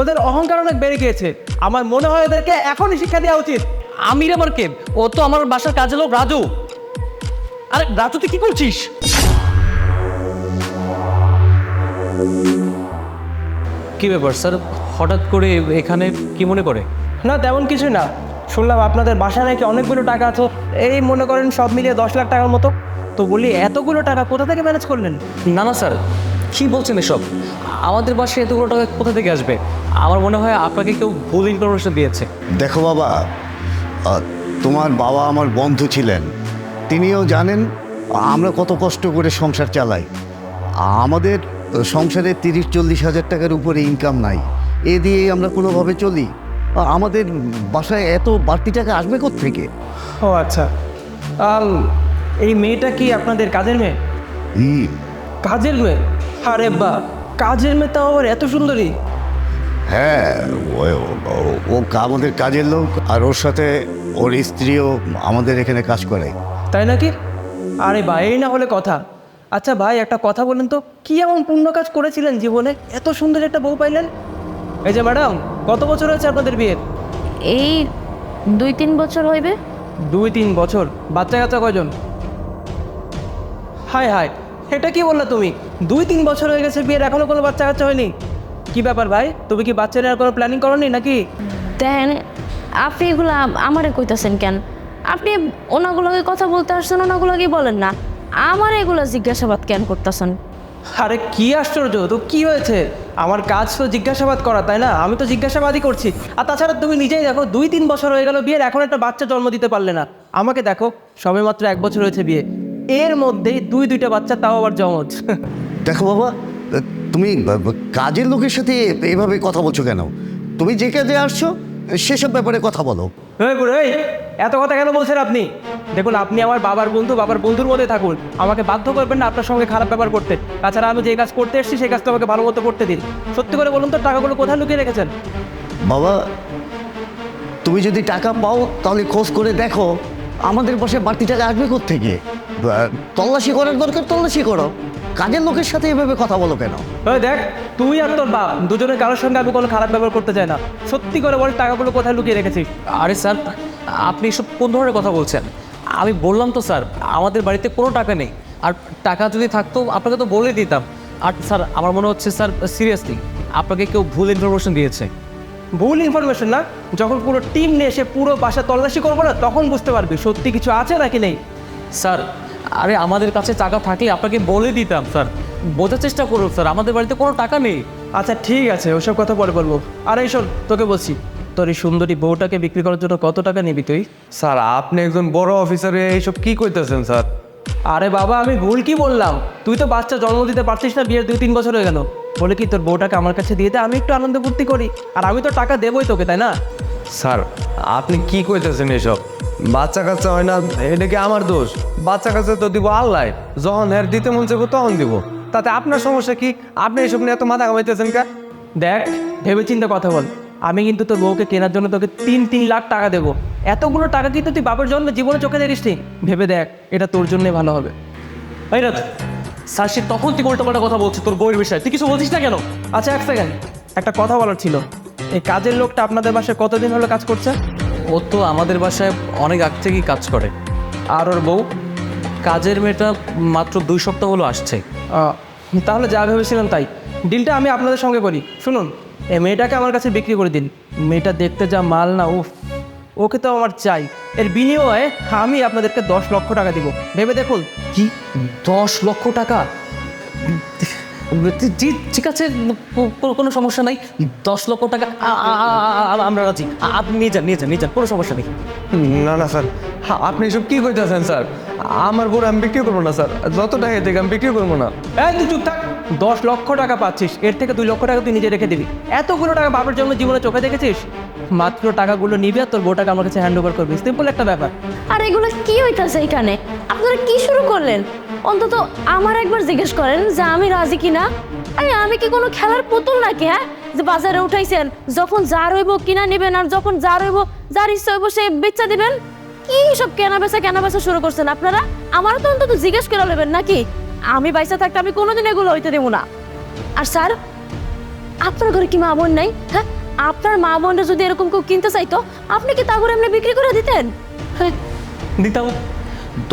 ওদের অহংকার অনেক বেড়ে গিয়েছে। আমার মনে হয় ওদেরকে এখনই শিক্ষা দেওয়া উচিত। আমির আবার কে? ও তো আমার বাসার কাজের লোক রাজু। আরে রাজু তুই কি করছিস? কি ব্যাপার স্যার? হঠাৎ করে এখানে কি মনে করে? না তেমন কিছু না। শুনলাম আপনাদের বাসায় নাকি অনেকগুলো টাকা আছে। এই মনে করেন সব মিলিয়ে দশ লাখ টাকার মতো। তো বলি এতগুলো টাকা কোথা থেকে ম্যানেজ করলেন? না না স্যার। কি বলছেন এসব? আমাদের বাসায় এতগুলো টাকা কোথা থেকে আসবে? আমার মনে হয় আপনাকে কেউ ভুল ইনফরমেশন দিয়েছে। দেখো বাবা তোমার বাবা আমার বন্ধু ছিলেন। তিনিও জানেন আমরা কত কষ্ট করে সংসার চালাই। আমাদের সংসারে তিরিশ চল্লিশ হাজার টাকার উপরে ইনকাম নাই। এ দিয়েই আমরা কোনোভাবে চলি। আমাদের বাসায় এত বাড়তি টাকা আসবে থেকে ও আচ্ছা। এই মেয়েটা কি আপনাদের কাজের মেয়ে? কাজের মেয়ে? আরে বা কাজের মেয়ে তাও আবার এত সুন্দরী। হ্যাঁ ও- ও- ও আমাদের কাজের লোক আর ওর সাথে ওর স্ত্রীও আমাদের এখানে কাজ করে। তাই নাকি? আরে ভাই এই না হলে কথা। আচ্ছা ভাই একটা কথা বলেন তো কি এমন পুণ্য কাজ করেছিলেন জীবনে? এত সুন্দর একটা বউ পাইলেন? এই যে ম্যাডাম কত বছর হয়েছে আপনাদের বিয়ের এই দুই তিন বছর হইবে। দুই তিন বছর? বাচ্চা কাচ্চা কয়জন? হায় হায় এটা কি বললা তুমি? দুই তিন বছর হয়ে গেছে বিয়ের এখনও কোনো বাচ্চা কাচ্চা হয়নি? কি ব্যাপার ভাই? তুমি কি বাচ্চা নেওয়ার কোনো প্ল্যানিং করনি নাকি? দেখেন আপনি এগুলো আম- আমারে কইতাছেন কেন? আপনি ওনাগুলোকে কথা বলতে আসছেন ওনাগুলোকে বলেন না। আমার এগুলো জিজ্ঞাসাবাদ কেন করতেছেন? আরে কি আশ্চর্য তো কি হয়েছে? আমার কাজ তো জিজ্ঞাসাবাদ করা তাই না? আমি তো জিজ্ঞাসাবাদই করছি। আর তাছাড়া তুমি নিজেই দেখো দুই তিন বছর হয়ে গেল বিয়ের এখন একটা বাচ্চা জন্ম দিতে পারলে না। আমাকে দেখো সবেমাত্র এক বছর হয়েছে বিয়ে। এর মধ্যেই দুই দুইটা বাচ্চা তাও আবার জমজ। দেখো বাবা তুমি কাজের লোকের সাথে এভাবে কথা বলছো কেন? তুমি যে কাজে আসছো সেসব ব্যাপারে কথা বলো। এই এত কথা কেন বলছেন আপনি? দেখুন আপনি আমার বাবার বন্ধু বাবার বন্ধুর মধ্যে থাকুন। আমাকে বাধ্য করবেন না আপনার সঙ্গে খারাপ ব্যবহার করতে। তাছাড়া আমি যে কাজ করতে এসেছি সেই কাজটা আমাকে ভালো মতো করতে দিন। সত্যি করে বলুন তো টাকাগুলো কোথায় লুকিয়ে রেখেছেন? বাবা তুমি যদি টাকা পাও তাহলে খোঁজ করে দেখো আমাদের বসে বাড়তি টাকা আসবে থেকে তল্লাশি করার দরকার তল্লাশি করো। কাজের লোকের সাথে এভাবে কথা বলো কেন? ওই দেখ তুই আর তোর বাপ দুজনের কারোর সঙ্গে আমি কোনো খারাপ ব্যবহার করতে চাই না। সত্যি করে বল টাকাগুলো কোথায় লুকিয়ে রেখেছিস? আরে স্যার আপনি এসব কোন ধরনের কথা বলছেন? আমি বললাম তো স্যার আমাদের বাড়িতে কোনো টাকা নেই। আর টাকা যদি থাকতো আপনাকে তো বলে দিতাম। আর স্যার আমার মনে হচ্ছে স্যার সিরিয়াসলি আপনাকে কেউ ভুল ইনফরমেশন দিয়েছে। ভুল ইনফরমেশন না? যখন পুরো টিম নিয়ে এসে পুরো বাসা তল্লাশি করব না তখন বুঝতে পারবি সত্যি কিছু আছে নাকি নেই। স্যার আরে আমাদের কাছে টাকা থাকলে আপনাকে বলে দিতাম স্যার। বোঝার চেষ্টা করুন স্যার। আমাদের বাড়িতে কোনো টাকা নেই। আচ্ছা ঠিক আছে। ওসব কথা পরে বলব। আর এই শোন তোকে বলছি তোর এই সুন্দরী বউটাকে বিক্রি করার জন্য কত টাকা নিবি তুই? স্যার আপনি একজন বড় অফিসারে এইসব কি কইতেছেন স্যার? আরে বাবা আমি ভুল কি বললাম? তুই তো বাচ্চা জন্ম দিতে পারছিস না বিয়ের দুই তিন বছর হয়ে গেল। বলে কি তোর বউটাকে আমার কাছে দিয়ে দে আমি একটু আনন্দ ফুর্তি করি। আর আমি তো টাকা দেবই তোকে তাই না? স্যার আপনি কি কইতেছেন এসব? বাচ্চা কাচ্চা হয় না এটা কি আমার দোষ? বাচ্চা কাচ্চা তো দিব আল্লাহ যখন এর দিতে মন চাইব তখন দিব। তাতে আপনার সমস্যা কি? আপনি এসব নিয়ে এত মাথা কামাইতেছেন কা দেখ ভেবে চিন্তে কথা বল। আমি কিন্তু তোর বউকে কেনার জন্য তোকে তিন তিন লাখ টাকা দেবো। এতগুলো টাকা কিন্তু তুই বাবার জন্মে জীবনে চোখে দেখিস নি? ভেবে দেখ এটা তোর জন্যই ভালো হবে। এই রাত স্যার সে তখন তুই উল্টোপাল্টা কথা বলছিস তোর বইয়ের বিষয়ে। তুই কিছু বলছিস না কেন? আচ্ছা এক সেকেন্ড একটা কথা বলার ছিল। এই কাজের লোকটা আপনাদের বাসায় কতদিন হলো কাজ করছে? ও তো আমাদের বাসায় অনেক আগ থেকেই কাজ করে। আর ওর বউ কাজের মেয়েটা মাত্র দুই সপ্তাহ হলো আসছে। আহ, তাহলে যা ভেবেছিলাম তাই। ডিলটা আমি আপনাদের সঙ্গে করি। শুনুন এই মেয়েটাকে আমার কাছে বিক্রি করে দিন। মেয়েটা দেখতে যা মাল না উফ। ওকে তো আমার চাই। এর বিনিময়ে আমি আপনাদেরকে দশ লক্ষ টাকা দিব। ভেবে দেখুন। কি? দশ লক্ষ টাকা? জি ঠিক আছে কোনো সমস্যা নাই। দশ লক্ষ টাকা আমরা রাজি। আপনি নিয়ে যান নিয়ে যান নিয়ে যান কোনো সমস্যা নেই। না না স্যার। আপনি এসব কি কইতেছেন স্যার? আমার বড় আমি বিক্রি করব না স্যার। যত টাকা থেকে আমি বিক্রি করব না। এই তুই চুপ থাক। দশ লক্ষ টাকা পাচ্ছিস এর থেকে দুই লক্ষ টাকা তুই নিজে রেখে দিবি। এতগুলো টাকা বাবার জন্য জীবনে চোখে দেখেছিস? মাত্র টাকাগুলো নিবি আর তোর বউটাকে আমার কাছে হ্যান্ড ওভার করবি। সিম্পল একটা ব্যাপার। আর এগুলো কি হইতাছে এখানে? আপনারা কি শুরু করলেন? অন্তত আমার একবার জিজ্ঞেস করেন যে আমি রাজি কিনা? আরে, আমি কি কোনো খেলার পুতুল নাকি হ্যাঁ? যে বাজারে উঠাইছেন, যখন যা রইব কিনা নেবেন আর যখন যা রইব, যার ইচ্ছা হইব সে বেচা দিবেন? কি সব কেনা বেচা কেনা বেচা শুরু করছেন আপনারা? আমারও তো অন্তত জিজ্ঞেস করে নেবেন নাকি? আমি বাইসা থাকতে আমি কোনোদিন এগুলো হইতে দেবো না। আর স্যার, আপনার ঘরে কি মা বোন নাই? হ্যাঁ? আপনার মা বোনরা যদি এরকম কেউ কিনতে চাইতো, আপনি কি তা করে এমনি বিক্রি করে দিতেন? হ্যাঁ দিতাম।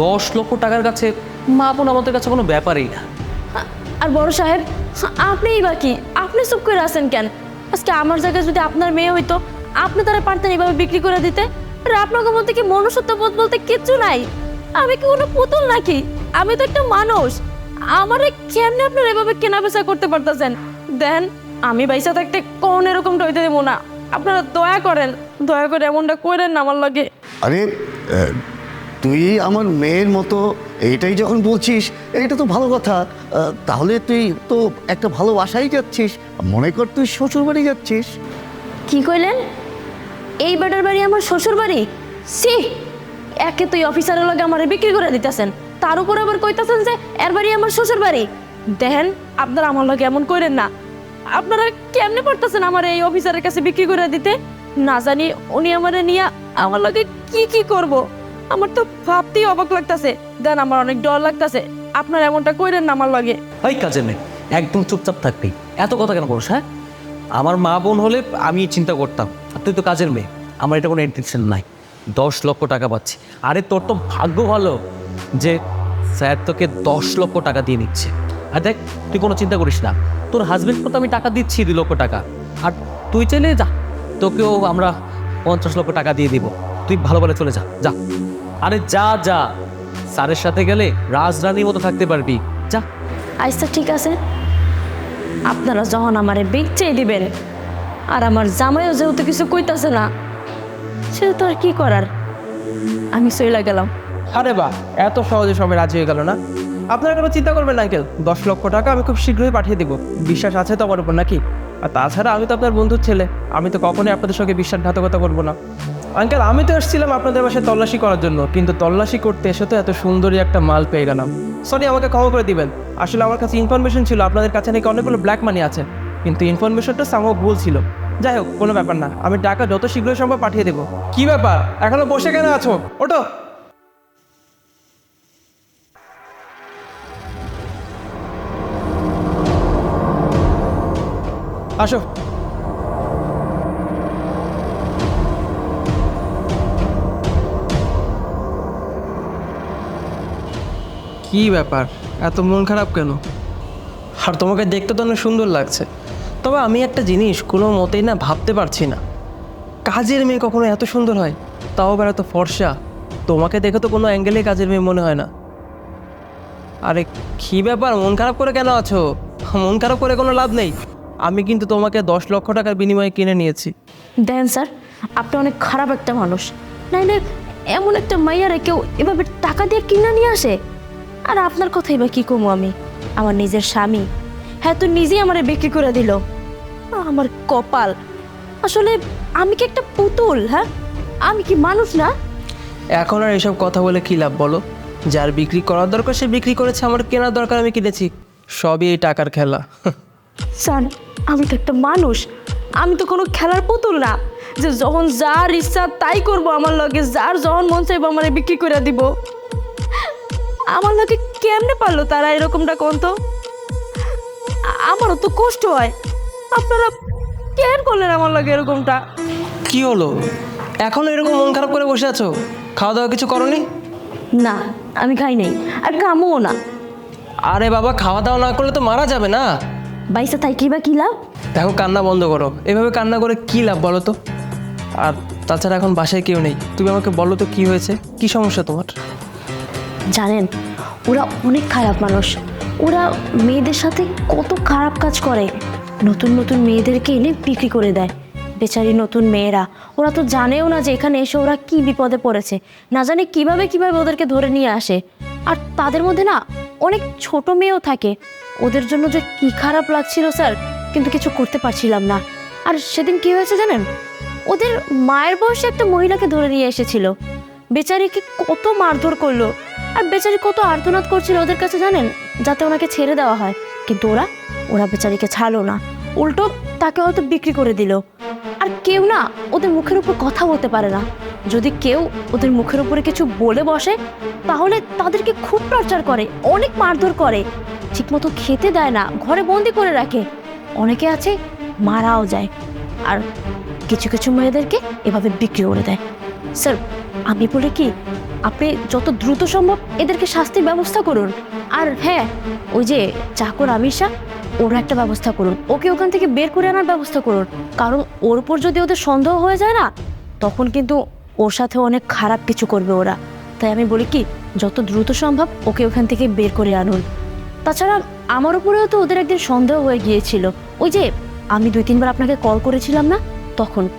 দশ লক্ষ টাকার কাছে মা বোন আমাদের কাছে কোনো ব্যাপারই না। আর বড় সাহেব আপনিই বা কি? আপনি চুপ করে আছেন কেন? আজকে আমার জায়গায় যদি আপনার মেয়ে হইতো আপনি তারা পারতেন এভাবে বিক্রি করে দিতে? আর আপনাকে বলতে কি মনুষ্যত্ব বোধ বলতে কিচ্ছু নাই? আমি কি কোনো পুতুল নাকি? আমি তো একটা মানুষ। আমারে কেমনে আপনার এভাবে কেনা বেচা করতে পারতেছেন? দেন আমি বাইসা থাকতে কোন এরকম হইতে দেবো না। আপনারা দয়া করেন দয়া করে এমনটা করেন না আমার লগে। আরে তুই আমার মেয়ের মতো, এইটাই যখন বলছিস এটা তো ভালো কথা। তাহলে তুই তো একটা ভালো যাচ্ছিস, মনে কর তুই শ্বশুর বাড়ি যাচ্ছিস। কি কইলেন? এই বেটার বাড়ি আমার শ্বশুর বাড়ি সি একে তুই অফিসারের লগে আমারে বিক্রি করে দিতেছেন। তার উপর আবার কইতাছেন যে, এর বাড়ি আমার শ্বশুর বাড়ি দেখেন, আপনারা আমার লগে এমন করেন না। আপনারা কেমনে পারতেছেন আমার এই অফিসারের কাছে বিক্রি করে দিতে? না জানি উনি আমারে নিয়ে আমার লগে কি কি করব। আমার তো ভাবতেই অবাক লাগতাছে। দেন আমার অনেক ডর লাগতাছে। আপনার এমনটা কইরেন আমার লগে। ওই কাজের নেই একদম চুপচাপ থাকবি। এত কথা কেন করছ হ্যাঁ? আমার মা বোন হলে আমি চিন্তা করতাম, আর তুই তো কাজের মেয়ে। আমার এটা কোনো ইন্টেনশন নাই। দশ লক্ষ টাকা পাচ্ছি। আরে তোর তো ভাগ্য ভালো যে স্যার তোকে দশ লক্ষ টাকা দিয়ে নিচ্ছে। আর দেখ, তুই কোনো চিন্তা করিস না। তোর হাজবেন্ডকে তো আমি টাকা দিচ্ছি দুই লক্ষ টাকা। আর তুই চাইলে যা, তোকেও আমরা পঞ্চাশ লক্ষ টাকা দিয়ে দিব। তুই ভালো ভালো চলে যা যা। আরে যা যা। স্যারের সাথে গেলে রাজরানীর মতো থাকতে পারবি। যা। আচ্ছা ঠিক আছে। আপনারা যখন আমারে বেচেই দিবেন আর আমার জামাইও যেহেতু কিছু কইতাছে না সেহেতু আর কি করার? আমি সইলা গেলাম। আরে বাহ এত সহজে সবাই রাজি হয়ে গেল না? আপনারা কোনো চিন্তা করবেন না আঙ্কেল। দশ লক্ষ টাকা আমি খুব শীঘ্রই পাঠিয়ে দিব। বিশ্বাস আছে তো আমার উপর নাকি? আর তাছাড়া আমি তো আপনার বন্ধুর ছেলে। আমি তো কখনোই আপনাদের সঙ্গে বিশ্বাসঘাতকতা করব না। আঙ্কেল, আমি তো এসেছিলাম আপনাদের বাসায় তল্লাশি করার জন্য, কিন্তু তল্লাশি করতে এসে তো এত সুন্দরী একটা মাল পেয়ে গেলাম। সরি আমাকে ক্ষমা করে দিবেন। আসলে আমার কাছে ইনফরমেশন ছিল, আপনাদের কাছে নাকি অনেকগুলো ব্ল্যাক মানি আছে, কিন্তু ইনফরমেশনটা সামহ ভুল ছিল। যাই হোক, কোনো ব্যাপার না, আমি টাকা যত শীঘ্রই সম্ভব পাঠিয়ে দেবো। কি ব্যাপার? এখনও বসে কেন আছো? ওটো আসো। কি ব্যাপার? এত মন খারাপ কেন? আর তোমাকে দেখতে তো অনেক সুন্দর লাগছে। তবে আমি একটা জিনিস কোনো মতেই না ভাবতে পারছি না। কাজের মেয়ে কখনো এত সুন্দর হয় তাও আবার এত ফর্সা। তোমাকে দেখে তো কোনো অ্যাঙ্গেলে কাজের মেয়ে মনে হয় না। আরে কী ব্যাপার মন খারাপ করে কেন আছো? মন খারাপ করে কোনো লাভ নেই। আমি কিন্তু তোমাকে দশ লক্ষ টাকার বিনিময়ে কিনে নিয়েছি। দেন স্যার আপনি অনেক খারাপ একটা মানুষ। নাইলে এমন একটা মাইয়ারে কেউ এভাবে টাকা দিয়ে কিনে নিয়ে আসে? আর আপনার কথাই বা কি কমু আমি? আমার নিজের স্বামী। হ্যাঁ তো নিজেই আমারে বিক্রি করে দিল। আমার কপাল। আসলে আমি কি একটা পুতুল হ্যাঁ? আমি কি মানুষ না? এখন আর এসব কথা বলে কী লাভ বলো? যার বিক্রি করার দরকার সে বিক্রি করেছে। আমার কেনার দরকার আমি কিনেছি। সবই এই টাকার খেলা। স্যার আমি তো একটা মানুষ। আমি তো কোনো খেলার পুতুল না। যে যখন যার ইচ্ছা তাই করব আমার লগে যার যখন মন চাইব আমার বিক্রি করে দিব। আমার লগে কেমনে পারল তারা এরকমটা কোন তো আমারও তো কষ্ট হয়। আপনারা কেন করলেন আমার লগে এরকমটা? কি হলো? এখন এরকম মন খারাপ করে বসে আছো? খাওয়া দাওয়া কিছু করনি? না আমি খাই নাই। আর কামও না। আরে বাবা খাওয়া দাওয়া না করলে তো মারা যাবে না? বাইসা তাই কি বা কি লাভ? দেখো কান্না বন্ধ করো। এভাবে কান্না করে কি লাভ বলো তো? আর তাছাড়া এখন বাসায় কেউ নেই। তুমি আমাকে বলো তো কি হয়েছে? কি সমস্যা তোমার? জানেন, ওরা অনেক খারাপ মানুষ। ওরা মেয়েদের সাথে কত খারাপ কাজ করে। নতুন নতুন মেয়েদেরকে এনে বিক্রি করে দেয়। বেচারি নতুন মেয়েরা, ওরা তো জানেও না যে এখানে এসে ওরা কি বিপদে পড়েছে। না জানে কীভাবে কীভাবে ওদেরকে ধরে নিয়ে আসে। আর তাদের মধ্যে না অনেক ছোট মেয়েও থাকে। ওদের জন্য যে কি খারাপ লাগছিল স্যার, কিন্তু কিছু করতে পারছিলাম না। আর সেদিন কি হয়েছে জানেন? ওদের মায়ের বয়সে একটা মহিলাকে ধরে নিয়ে এসেছিল। বেচারিকে কত মারধর করল। আর বেচারি কত আর্তনাদ করছিল ওদের কাছে জানেন? যাতে ওনাকে ছেড়ে দেওয়া হয়। কিন্তু ওরা ওরা বেচারিকে ছাড়লো না। উল্টো তাকে হয়তো বিক্রি করে দিল। আর কেউ না ওদের মুখের উপর কথা বলতে পারে না। যদি কেউ ওদের মুখের উপরে কিছু বলে বসে, তাহলে তাদেরকে খুব টর্চার করে, অনেক মারধর করে। ঠিকমতো খেতে দেয় না, ঘরে বন্দি করে রাখে। অনেকে আছে, মারাও যায়। আর কিছু কিছু মেয়েদেরকে এভাবে বিক্রি করে দেয়। স্যার, আমি বলি কি আপনি যত দ্রুত সম্ভব এদেরকে শাস্তির ব্যবস্থা করুন। আর হ্যাঁ ওই যে চাকর আমিষা ওর একটা ব্যবস্থা করুন। ওকে ওখান থেকে বের করে আনার ব্যবস্থা করুন। কারণ ওর উপর যদি ওদের সন্দেহ হয়ে যায় না, তখন কিন্তু ওর সাথে অনেক খারাপ কিছু করবে ওরা। তাই আমি বলি কি, যত দ্রুত সম্ভব ওকে ওখান থেকে বের করে আনুন। তাছাড়া আমার উপরেও তো ওদের একদিন সন্দেহ হয়ে গিয়েছিল। ওই যে আমি দুই তিনবার আপনাকে কল করেছিলাম না? তখন।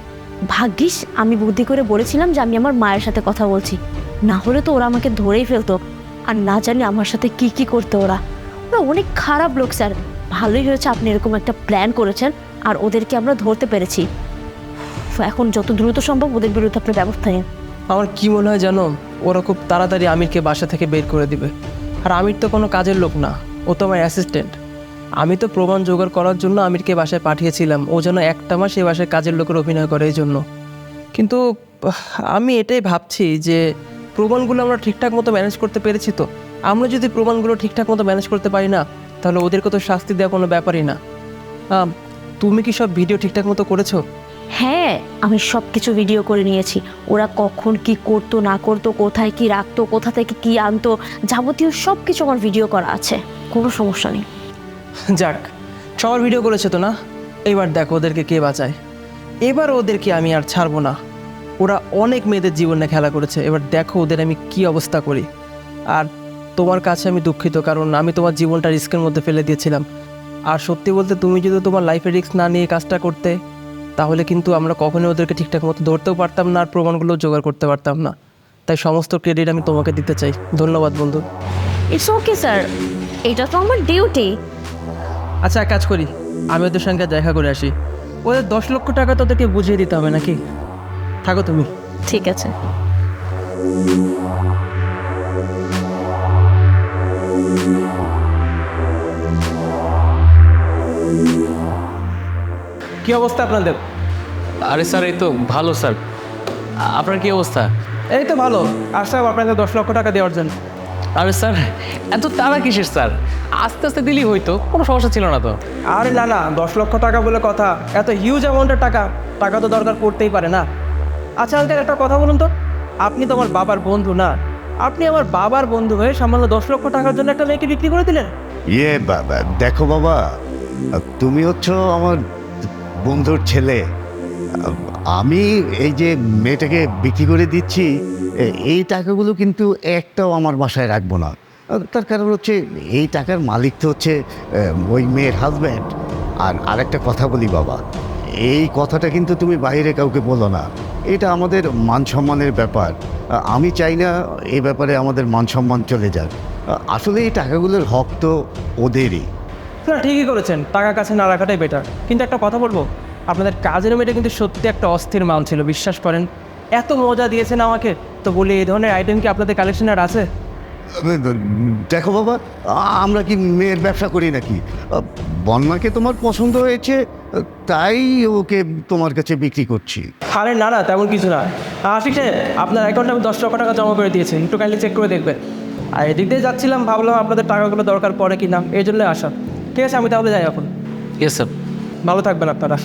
ভাগ্যিস আমি বুদ্ধি করে বলেছিলাম যে আমি আমার মায়ের সাথে কথা বলছি। না হলে তো ওরা আমাকে ধরেই ফেলতো। আর না জানি আমার সাথে কি কি করতো ওরা। ওরা অনেক খারাপ লোক, স্যার। ভালোই হয়েছে আপনি এরকম একটা প্ল্যান করেছেন, আর ওদেরকে আমরা ধরতে পেরেছি। এখন যত দ্রুত সম্ভব ওদের বিরুদ্ধে আপনার ব্যবস্থা নিন। আমার কি মনে হয় জানো? ওরা খুব তাড়াতাড়ি আমিরকে বাসা থেকে বের করে দিবে। আর আমির তো কোনো কাজের লোক না, ও তো আমার অ্যাসিস্ট্যান্ট আমি তো প্রমাণ জোগাড় করার জন্য আমিরকে বাসায় পাঠিয়েছিলাম। ও যেন একটা মাস এই বাসায় কাজের লোকের অভিনয় করে এই জন্য। কিন্তু আমি এটাই ভাবছি যে প্রমাণগুলো আমরা ঠিকঠাক মতো ম্যানেজ করতে পেরেছি তো। আমরা যদি প্রমাণগুলো ঠিকঠাক মতো ম্যানেজ করতে পারি না তাহলে ওদেরকে তো শাস্তি দেওয়া কোনো ব্যাপারই না। আম, তুমি কি সব ভিডিও ঠিকঠাক মতো করেছ? হ্যাঁ আমি সব কিছু ভিডিও করে নিয়েছি। ওরা কখন কি করতো না করতো কোথায় কি রাখতো কোথা থেকে কি আনতো যাবতীয় সব কিছু আমার ভিডিও করা আছে। কোনো সমস্যা নেই। যাক সবার ভিডিও করেছে তো না? এবার দেখো ওদেরকে কে বাঁচায়। এবার ওদেরকে আমি আর ছাড়বো না। ওরা অনেক মেয়েদের জীবনে খেলা করেছে। এবার দেখো ওদের আমি কি অবস্থা করি। আর তোমার কাছে আমি দুঃখিত কারণ আমি তোমার জীবনটা রিস্কের মধ্যে ফেলে দিয়েছিলাম। আর সত্যি বলতে তুমি যদি তোমার লাইফে রিস্ক না নিয়ে কাজটা করতে তাহলে কিন্তু আমরা কখনোই ওদেরকে ঠিকঠাক মতো ধরতেও পারতাম না আর প্রমাণগুলো জোগাড় করতে পারতাম না। তাই সমস্ত ক্রেডিট আমি তোমাকে দিতে চাই। ধন্যবাদ বন্ধু। ইটস ওকে স্যার এটা তো আমার ডিউটি আচ্ছা এক কাজ করি। আমি ওদের সঙ্গে দেখা করে আসি। ওদের দশ লক্ষ টাকা তোদেরকে বুঝিয়ে দিতে হবে নাকি? থাকো তুমি। ঠিক আছে। কি অবস্থা আপনাদের আরে স্যার এই তো ভালো স্যার। আপনার কি অবস্থা? এই তো ভালো। আসলাম আপনাদের দশ লক্ষ টাকা দেওয়ার জন্য। আরে স্যার এত তারা কিসের স্যার? আস্তে আস্তে দিলেই হয়তো কোনো সমস্যা ছিল না তো। আরে না না দশ লক্ষ টাকা বলে কথা এত হিউজ অ্যামাউন্টের টাকা টাকা তো দরকার পড়তেই পারে না। আচ্ছা আঙ্কেল একটা কথা বলুন তো। আপনি তো আমার বাবার বন্ধু না। আপনি আমার বাবার বন্ধু হয়ে সামান্য দশ লক্ষ টাকার জন্য একটা মেয়েকে বিক্রি করে দিলেন। ইয়ে বাবা দেখো বাবা, তুমি হচ্ছ আমার বন্ধুর ছেলে। আমি এই যে মেয়েটাকে বিক্রি করে দিচ্ছি এই টাকাগুলো কিন্তু একটাও আমার বাসায় রাখব না। তার কারণ হচ্ছে, এই টাকার মালিক তো হচ্ছে ওই মেয়ের হাজব্যান্ড আর আরেকটা কথা বলি বাবা, এই কথাটা কিন্তু তুমি বাইরে কাউকে বলো না। এটা আমাদের মান সম্মানের ব্যাপার আমি চাই না এই ব্যাপারে আমাদের মান সম্মান চলে যাক। আসলে এই টাকাগুলোর হক তো ওদেরই। না ঠিকই করেছেন টাকা কাছে না রাখাটাই বেটার কিন্তু একটা কথা বলব আপনাদের কাজের মেয়েটা কিন্তু সত্যি একটা অস্থির মান ছিল বিশ্বাস করেন। এত মজা দিয়েছেন আমাকে তো বলি এই ধরনের আইটেম কি আপনাদের কালেকশন আর আছে? দেখো বাবা আমরা কি মেয়ের ব্যবসা করি নাকি? বন্যাকে তোমার পছন্দ হয়েছে তাই ওকে তোমার কাছে বিক্রি করছি। আরে না না তেমন কিছু না। আশিক সাহেব আপনার অ্যাকাউন্টে আমি দশ লক্ষ টাকা জমা করে দিয়েছি। একটু কাইন্ডলি চেক করে দেখবেন। আর এদিক দিয়ে যাচ্ছিলাম ভাবলাম আপনাদের টাকাগুলো দরকার পড়ে কি না এই জন্য আসা। ঠিক আছে আমি তাহলে যাই এখন। ইয়েস স্যার ভালো থাকবেন আপনারা।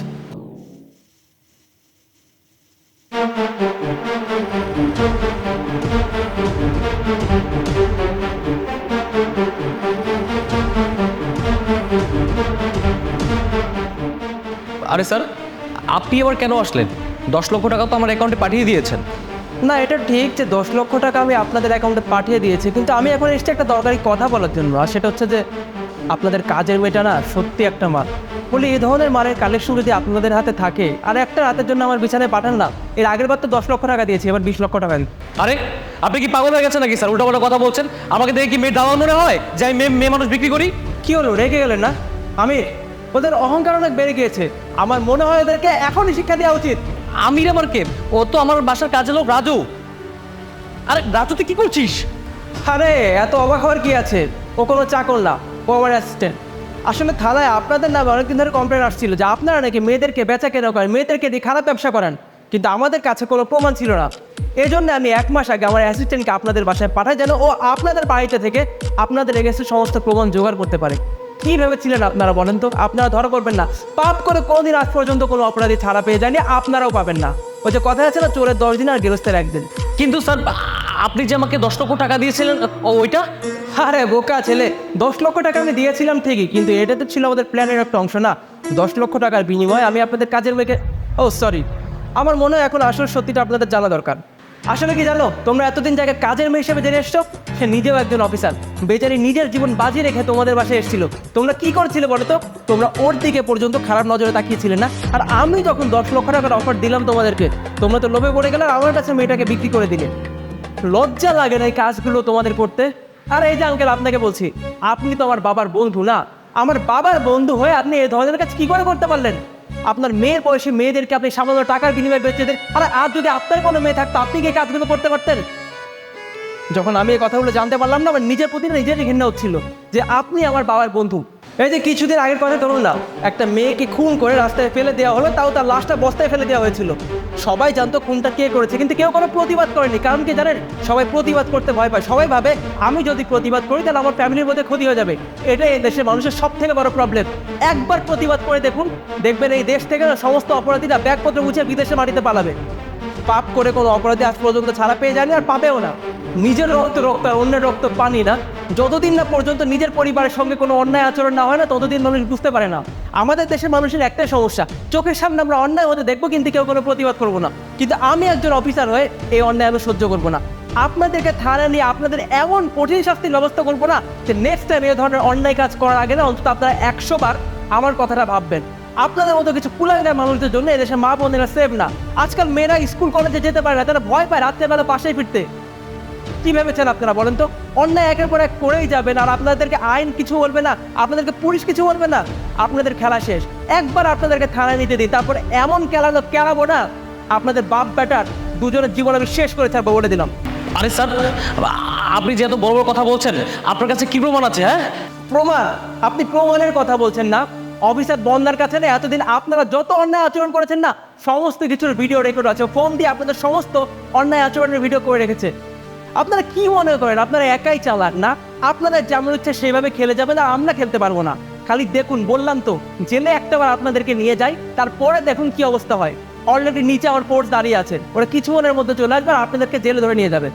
আরে স্যার আপনি আবার কেন আসলেন? দশ লক্ষ টাকা তো আমার অ্যাকাউন্টে পাঠিয়ে দিয়েছেন। না এটা ঠিক যে দশ লক্ষ টাকা আমি আপনাদের অ্যাকাউন্টে পাঠিয়ে দিয়েছি কিন্তু আমি এখন এসেছি একটা দরকারি কথা বলার জন্য আর সেটা হচ্ছে যে আপনাদের কাজের মেয়েটা না সত্যি একটা মাল। বলি এই ধরনের মালের কালেকশন যদি আপনাদের হাতে থাকে আর একটা রাতের জন্য আমার বিছানায় পাঠান না এর আগের বার তো দশ লক্ষ টাকা দিয়েছি এবার বিশ লক্ষ টাকা আরে আপনি কি পাগল হয়ে গেছেন নাকি স্যার? উল্টাপাল্টা কথা বলছেন। আমাকে দেখে কি মেয়ে দাওয়া মনে হয়? যে আমি মেয়ে মেয়ে মানুষ বিক্রি করি? কি হলো রেগে গেলেন না? আমি ওদের অহংকার অনেক বেড়ে গিয়েছে। আমার মনে হয় ওদেরকে এখনই শিক্ষা দেওয়া উচিত। আমির আমার কে? ও তো আমার বাসার কাজের লোক রাজু। আরে রাজু তুই কি করছিস? আরে এত অবাক হওয়ার কি আছে? ও কোনো চাকর না ও আমার অ্যাসিস্ট্যান্ট আসলে থালায় আপনাদের নামে অনেকদিন ধরে কমপ্লেন আসছিল যে আপনারা নাকি মেয়েদেরকে বেচা কেনা করেন মেয়েদেরকে দিয়ে খারাপ ব্যবসা করেন। কিন্তু আমাদের কাছে কোনো প্রমাণ ছিল না। এই জন্য আমি এক মাস আগে আমার অ্যাসিস্ট্যান্টকে আপনাদের বাসায় পাঠাই যেন ও আপনাদের বাড়িতে থেকে আপনাদের এগেছে সমস্ত প্রমাণ জোগাড় করতে পারে। কি ভেবেছিলেন আপনারা বলেন তো? আপনারা ধরা করবেন না। পাপ করে কোনোদিন আজ পর্যন্ত কোনো অপরাধী ছাড়া পেয়ে যায়নি আপনারাও পাবেন না। ওই যে কথা আছে না চোরের দশ দিন আর গৃহস্থের একদিন। কিন্তু স্যার আপনি যে আমাকে দশ লক্ষ টাকা দিয়েছিলেন ওইটা? আরে বোকা ছেলে দশ লক্ষ টাকা আমি দিয়েছিলাম ঠিকই কিন্তু এটা তো ছিল আমাদের প্ল্যানের একটা অংশ না। দশ লক্ষ টাকার বিনিময়ে আমি আপনাদের কাজের মেয়েকে ও সরি আমার মনে হয় এখন আসল সত্যিটা আপনাদের জানা দরকার। আসলে কি জানো? তোমরা এতদিন জায়গায় কাজের মেয়ে হিসেবে জেনে এসছো, সে নিজেও একজন অফিসার বেচারি নিজের জীবন বাজি রেখে তোমাদের বাসায় এসেছিল। তোমরা কি করেছিলে বলো তো? তোমরা ওর দিকে পর্যন্ত খারাপ নজরে তাকিয়েছিলে না? আর আমি যখন দশ লক্ষ টাকার অফার দিলাম তোমাদেরকে, তোমরা তো লোভে পড়ে গেলে আমার কাছে মেয়েটাকে বিক্রি করে দিলে। লজ্জা লাগে না এই কাজগুলো তোমাদের করতে? আর এই যে আঙ্কেল আপনাকে বলছি, আপনি তো আমার বাবার বন্ধু না? আমার বাবার বন্ধু হয়ে আপনি এই ধরনের কাজ কি করে করতে পারলেন? আপনার মেয়ের বয়সী মেয়েদেরকে আপনি সামান্য টাকার বিনিময়ে বেঁচে দেন। আর আর যদি আপনার কোনো মেয়ে থাকতো, আপনি কি কাজগুলো করতে পারতেন? যখন আমি এই কথাগুলো জানতে পারলাম না, আমার নিজের প্রতি নিজেরই ঘৃণা হচ্ছিল যে আপনি আমার বাবার বন্ধু। এই যে কিছুদিন আগের কথা ধরুন না, একটা মেয়েকে খুন করে রাস্তায় ফেলে দেওয়া হলো, তাও তার লাশটা বস্তায় ফেলে দেওয়া হয়েছিল। সবাই জানতো খুনটা কে করেছে, কিন্তু কেউ কোনো প্রতিবাদ করেনি, কারণ কি জানেন, সবাই প্রতিবাদ করতে ভয় পায়। সবাই ভাবে, আমি যদি প্রতিবাদ করি, তাহলে আমার ফ্যামিলির মধ্যে ক্ষতি হয়ে যাবে। এটাই এই দেশের মানুষের সব থেকে বড় প্রবলেম একবার প্রতিবাদ করে দেখুন, দেখবেন এই দেশ থেকে সমস্ত অপরাধীরা ব্যাগপত্র গুছিয়ে বিদেশে মাটিতে পালাবে। পাপ করে কোনো অপরাধী আজ পর্যন্ত ছাড়া পেয়ে যায়নি আর পাবেও না। নিজের রক্ত রক্ত আর অন্যের রক্ত পানি না। যতদিন না পর্যন্ত নিজের পরিবারের সঙ্গে কোনো অন্যায় আচরণ না হয় না, ততদিন মানুষ বুঝতে পারে না। আমাদের দেশের মানুষের একটাই সমস্যা, চোখের সামনে আমরা অন্যায় হতে দেখব কিন্তু কেউ কোনো প্রতিবাদ করব না। কিন্তু আমি একজন অফিসার হয়ে এই অন্যায় আমি সহ্য করব না। আপনাদেরকে থানা নিয়ে আপনাদের এমন কঠিন শাস্তির ব্যবস্থা করব না যে নেক্সট টাইম এই ধরনের অন্যায় কাজ করার আগে না অন্তত আপনারা একশো বার আমার কথাটা ভাববেন। আপনাদের মতো কিছু কুলাঙ্গার মানুষদের জন্য এদেশে মা বোনেরা সেভ না। আজকাল মেয়েরা স্কুল কলেজে যেতে পারে না তারা ভয় পায় রাত্রেবেলা পাশেই ফিরতে। কি ভেবেছেন আপনারা বলেন তো? অন্যায় একের পর এক করেই যাবেন আর আপনাদেরকে আইন কিছু বলবে না আপনাদেরকে পুলিশ কিছু বলবে না। আপনাদের খেলা শেষ। একবার আপনাদেরকে থানায় নিতে দিই তারপরে এমন খেলানো খেলাবো না। আপনাদের বাপ ব্যাটার দুজনের জীবন আমি শেষ করে থাকব বলে দিলাম। আরে স্যার আপনি যে এত বড় বড় কথা বলছেন আপনার কাছে কি প্রমাণ আছে হ্যাঁ? প্রমাণ? আপনি প্রমাণের কথা বলছেন না। অফিসার বন্দার কাছে না এতদিন আপনারা যত অন্যায় আচরণ করেছেন না, সমস্ত কিছুর ভিডিও রেকর্ড আছে। ফোন দিয়ে আপনাদের সমস্ত অন্যায় আচরণের ভিডিও করে রেখেছে। আপনারা কি মনে করেন? আপনারা একাই চালাক না? আপনারা যেমন ইচ্ছে সেভাবে খেলে যাবেন আর আমরা খেলতে পারব না। খালি দেখুন, বললাম তো, জেলে একটাবার আপনাদেরকে নিয়ে যাই, তারপরে দেখুন কি অবস্থা হয়। অলরেডি নিচে আমার ফোর্স দাঁড়িয়ে আছে। ওরা কিছু মনের মধ্যে চলে আসবে আর আপনাদেরকে জেলে ধরে নিয়ে যাবে।